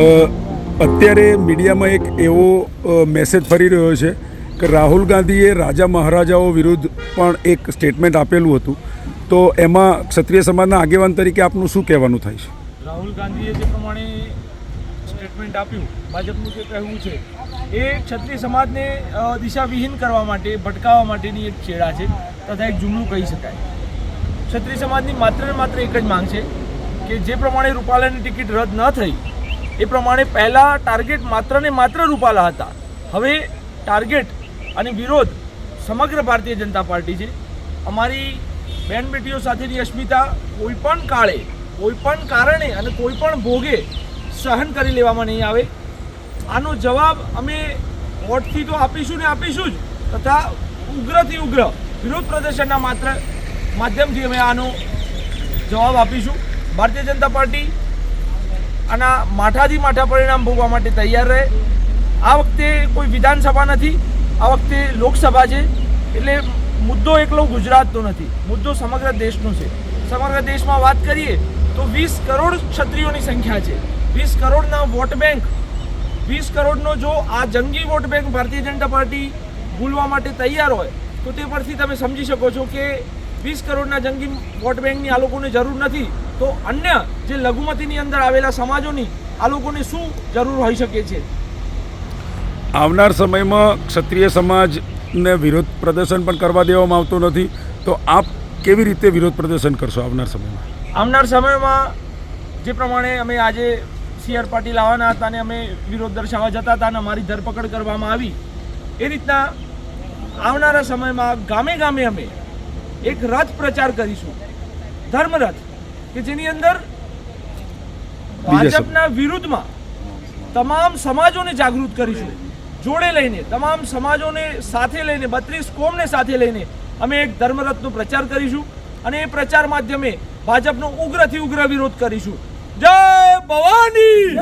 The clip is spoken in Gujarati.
અત્યારે મીડિયામાં એક એવો મેસેજ ફરી રહ્યો છે કે રાહુલ ગાંધીએ રાજા મહારાજાઓ વિરુદ્ધ પણ એક સ્ટેટમેન્ટ આપેલું હતું. તો એમાં ક્ષત્રિય સમાજના આગેવાન તરીકે આપનું શું કહેવાનું થાય છે? રાહુલ ગાંધીએ જે પ્રમાણે સ્ટેટમેન્ટ આપ્યું, ભાજપનું જે કહેવું છે, એ ક્ષત્રિય સમાજને દિશાવિહીન કરવા માટે, ભટકાવવા માટેની એક છેડા છે, તથા એક જુમલું કહી શકાય. ક્ષત્રિય સમાજની માત્ર ને માત્ર એક જ માંગ છે કે જે પ્રમાણે રૂપાલાની ટિકિટ રદ ન થઈ એ પ્રમાણે પહેલાં ટાર્ગેટ માત્ર ને માત્ર રૂપાલા હતા. હવે ટાર્ગેટ અને વિરોધ સમગ્ર ભારતીય જનતા પાર્ટી છે. અમારી બેન બેટીઓ સાથેની અસ્મિતા કોઈ પણ કાળે, કોઈ પણ કારણે અને કોઈ પણ ભોગે સહન કરી લેવામાં નહીં આવે. આનો જવાબ અમે વોટથી તો આપીશું ને આપીશું જ તથા ઉગ્રથી ઉગ્ર, વિરોધ પ્રદર્શનના માત્ર માધ્યમથી અમે આનો જવાબ આપીશું. ભારતીય જનતા પાર્ટી આના માઠાથી માઠા પરિણામ ભોગવા માટે તૈયાર રહે. આ વખતે કોઈ વિધાનસભા નથી, આ વખતે લોકસભા છે. એટલે મુદ્દો એકલો ગુજરાતનો નથી, મુદ્દો સમગ્ર દેશનો છે. સમગ્ર દેશમાં વાત કરીએ તો વીસ કરોડ ક્ષત્રિયોની સંખ્યા છે. વીસ કરોડના વોટ બેંક. વીસ કરોડનો જો આ જંગી vote bank Bharatiya Janata party ભૂલવા માટે તૈયાર હોય, તો તે પરથી તમે સમજી શકો છો કે વીસ કરોડના જંગી વોટ બેંકની આ લોકોને જરૂર નથી. તો અન્ય જે લઘુમતીની અંદર આવેલા સમાજોની આ લોકોને શું જરૂર હોઈ શકે છે? આવનાર સમયમાં ક્ષત્રિય સમાજને વિરોધ પ્રદર્શન પણ કરવા દેવામાં આવતું નથી. તો આપ કેવી રીતે વિરોધ પ્રદર્શન કરશો આવનાર સમયમાં? આવનાર સમયમાં જે પ્રમાણે અમે આજે સી આર પાટીલ આવવાના હતા અને અમે વિરોધ દર્શાવવા જતા હતા અને અમારી ધરપકડ કરવામાં આવી એ રીતના આવનારા સમયમાં ગામે ગામે અમે એક રથ પ્રચાર કરીશું. ધર્મરથ. કે જેની અંદર ભાજપના વિરુદ્ધમાં તમામ સમાજોને જાગૃત કરીશું. જોડે લઈને તમામ સમાજોને સાથે લઈને બત્રીસ કોમને સાથે લઈને અમે એક ધર્મરથનો પ્રચાર કરીશું અને એ પ્રચાર માધ્યમે ભાજપનો ઉગ્રથી ઉગ્ર વિરોધ કરીશું. જય ભવાની!